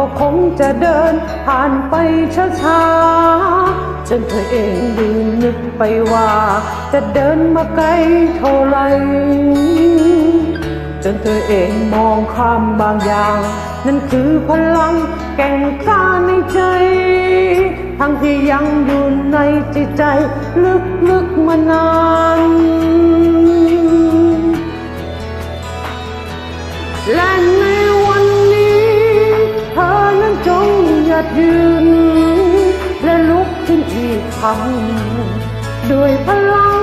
ก็คงจะเดินผ่านไปช้าๆจนเธอเองลืมนึกไปว่า จะเดินมาไกลเท่าไร จนเธอเองมองข้ามบางอย่าง นั่นคือพลังแก่งกล้าในใจ ทั้งที่ยังอยู่ในจิตใจ ลึกๆมานาน อีกครั้งด้วยพลัง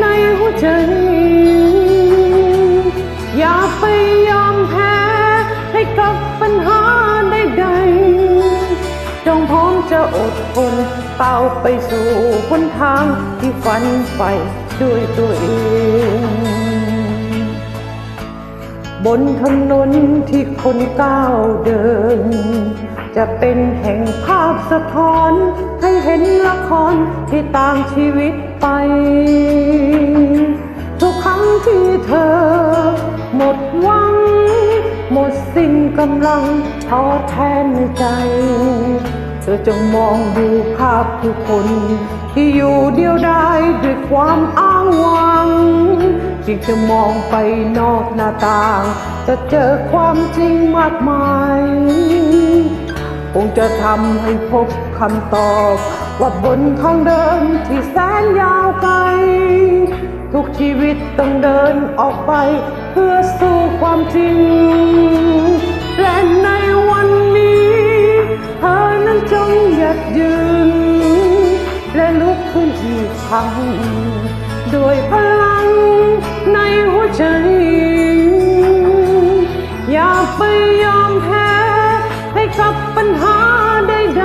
ในหัวใจ อย่าไปยอมแพ้ให้กับปัญหาใดๆจงพร้อมจะอดทนก้าไปสู่หนทางที่ฝันใฝ่ด้วยตัวเอง บนถนนที่คนก้าวเดิน จะเป็นแห่งภาพสะท้อน ให้เห็นละครที่ตางชีวิตไป ทุกครั้งที่เธอ หมดหวัง หมดสิ้นกำลังท้อแท้ในใจ เธอจงมองดูภาพทุกคน ที่อยู่เดียวดายด้วยความอ้างว้างจึงจะมองไปนอกหน้าต่าง จะเจอความจริงมากมาย คงจะทำให้พบคำตอบ ว่าบนทางเดินที่แสนยาวไกล ทุกชีวิตต้องเดินออกไป เพื่อสู่ความจริง และในวันนี้เธอนั้นจงหยัดยืน และลุกขึ้นอีกครั้งด้วยพลังในหัวใจ อย่าไปยอมแพ้ กับปัญหาใด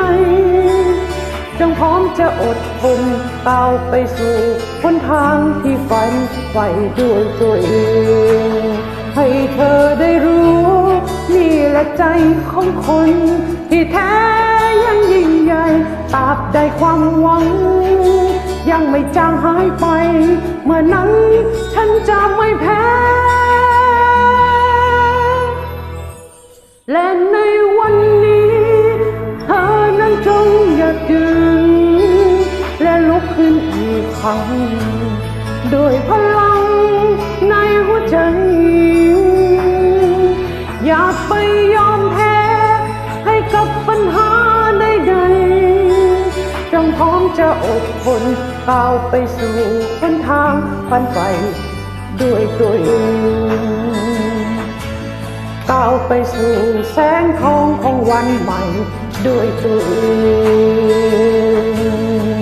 ๆจงพร้อมจะอดทนก้าวไปสู่หนทางที่ฝันใฝ่ด้วยตัวเอง ให้เธอได้รู้ นี่แหละใจของคน ที่แท้ยังยิ่งใหญ่ตราบใดความหวัง ยังไม่จางหายไป เมื่อนั้นฉันจะไม่แพ้และ ฟังด้วยพลังในหัวใจ อย่าไปยอมแพ้ให้กับปัญหาใดๆจงพร้อมจะอดทนก้าวไปสู่หนทางฝันใฝ่ด้วยตัวเองก้าวไปสู่แสงทองของวันใหม่ด้วยตัวเอง